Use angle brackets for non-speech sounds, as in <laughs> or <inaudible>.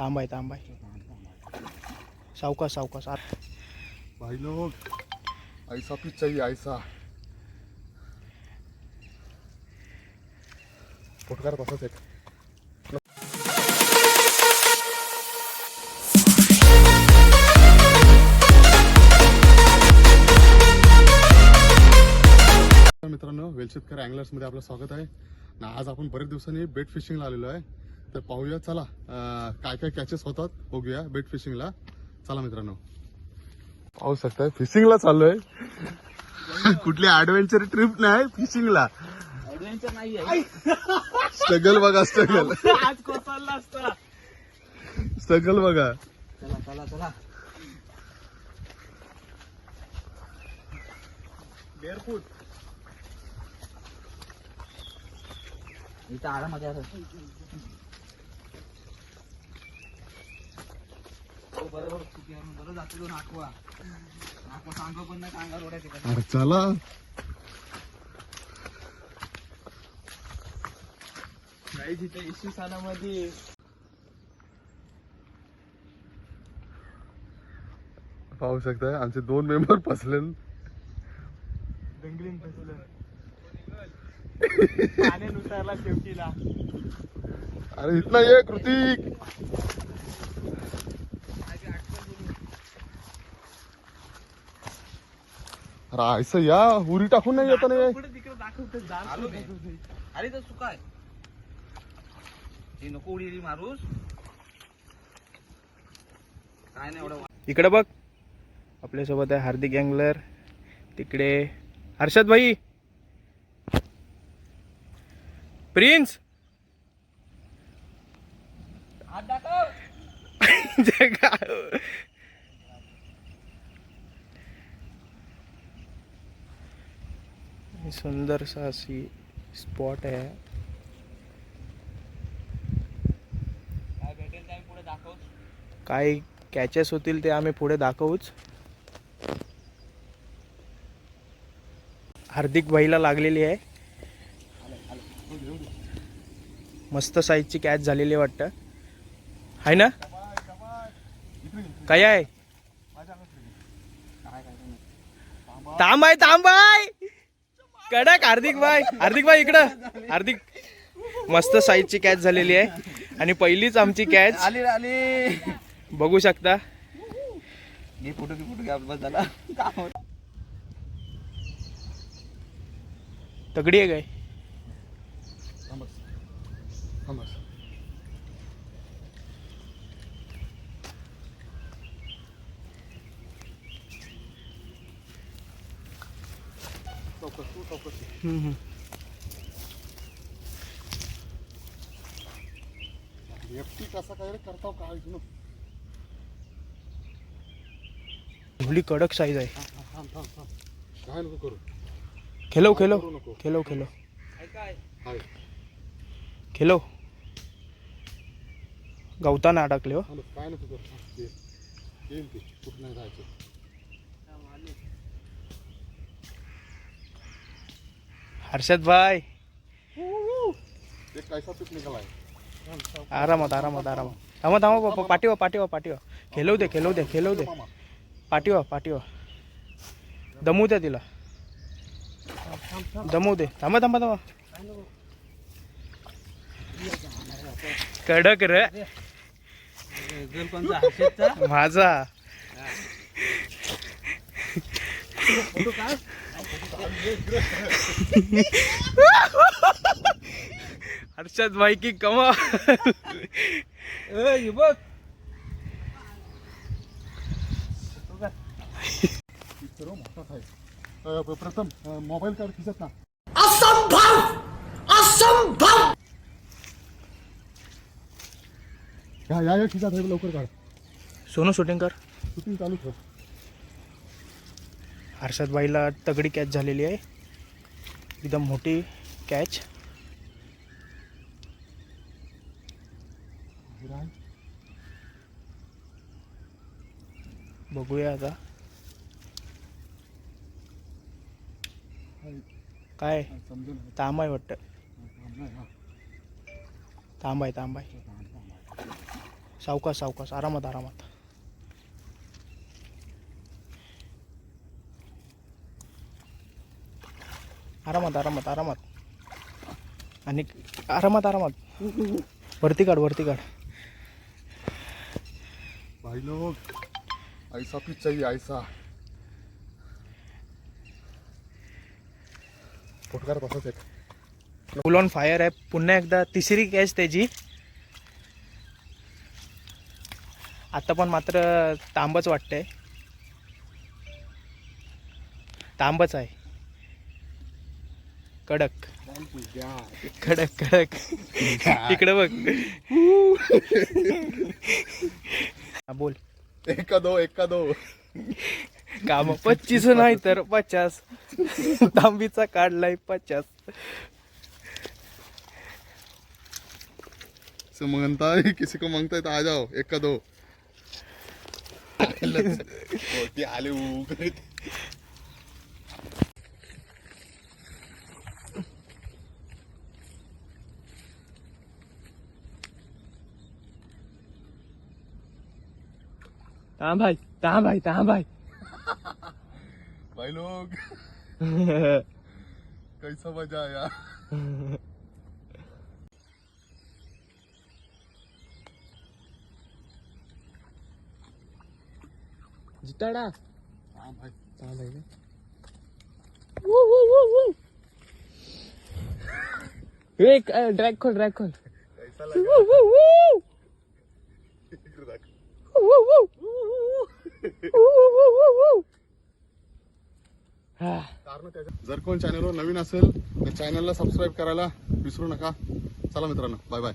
थांबाय थांबाय. सावकाश सावकाश. आत भाई लोग ऐसा भी चाहिए ऐसा फुटकार तसाच एक मित्रांनो वेलशेतकरी अँगलर्स अँगलर्समध्ये आपलं स्वागत आहे. ना आज आपण बरेच दिवसांनी बेट फिशिंगला आलेलो आहे. तर पाहूया चला. काय काय कॅचेस होतात बघूया बेट फिशिंगला चला मित्रांनो. पाहू शकताय फिशिंगला चाललोय. कुठली ऍडव्हेंचर ट्रिप नाही फिशिंगला ऍडव्हेंचर नाही स्ट्रगल बघा स्ट्रगल आज कोसळला असता. स्ट्रगल बघा. चला चला चला. बेअरफूट इथं आरामध्ये अरे चला. नाही तिथे सालामध्ये. पाहू शकताय आमचे दोन मेंबर फसले दंगलीन फसलं पाण्यात उतरला शेवटीला अरे इथला ये कृतिक. ऐसा या उरी टाकून नाही येत नाही दाखवतो अरे तर सुकाय हे नको उडी मारूस काय नाही एवढं इकडे बघ. आपल्यासोबत आहे हार्दिक अँगलर तिकडे हर्षद भाई. प्रिन्स. <laughs> जगा- सुंदरसा अशी स्पॉट आहे काय कॅचेस होतील ते आम्ही पुढे दाखवूच. हार्दिक भाईला लागलेली आहे. मस्त साईजची कॅच झालेली आहे वाटतं. आहे ना? काय आहे? तांबाय तांबाय कडक हार्दिक भाई. हार्दिक भाई इकडं. हार्दिक. मस्त साईजची कॅच झालेली आहे. आणि पहिलीच आमची कॅच आली आली. बघू शकता. फोटो झाला. तगडी आहे काय? हम्म, हम्म. एकटी कसा काय करताव काय इथून? एवढी कडक साईज आहे. काय नको करू. खेलो खेलो खेलो खेलो खेलो गवताना अडकले हो. काय नको करू. हा, ये. येईल ते. कुठं नाही जायचं. हर्षद भाई। आरामात आरामात आरामात थांबा थांबा पप्पा पाठीवा पाठीवा पाठीवा खेळवू दे खेळवू दे खेळवू दे। पाठीवा पाठीवा दमू द्या तिला। दमू दे। थांबा थांबा थांबा। कडक र। माझा। हर्षद भाई की कमा ए, हे बघ. प्रथम मोबाईल कार्ड खिचत ना. असंभव! या या खिचत लवकर काढ. सोनू शूटिंग कर. शूटिंग चालू ठेव. हर्षदबाईला तगडी कॅच झालेली आहे. एकदम मोठी कॅच बघूया आता. काय? हाय, आहे. तांब आहे वाटतं. तांब आहे तांब आहे. सावकास सावकाश सावकाश. आरामात आरामात. आरामात आरामात आरामात. आणि आरामात आरामात. वरती काढ वरती काढ. भाई लोग ऐसा पीच चाहिए ऐसा फुटकार तसाच एक. फुल ऑन फायर आहे. पुन्हा एकदा तिसरी कॅच त्याची. आता पण मात्र तांबच वाटतंय. तांबच आहे. कडक. कडक कडक. <laughs> इकडे बघ. बोल. एका दो एका दो काम पच्चीस नाही तर पचास. तांबीचा काढलाय पचास. मांगता है किसी को मांगता है तो आ जाओ. एक का दो आले तांब भाई तांब भाई तांब भाई. भाई लोग. <laughs> कैसा मजा आया. जिताडा. हाँ भाई. तांब भाई एक ड्रॅग खोल ड्रॅग खोल. कैसा लगा? इकडे दाख. कारण जर कोण चॅनलवर नवीन असेल तर चॅनलला सबस्क्राईब करायला विसरू नका. चला मित्रांनो बाय बाय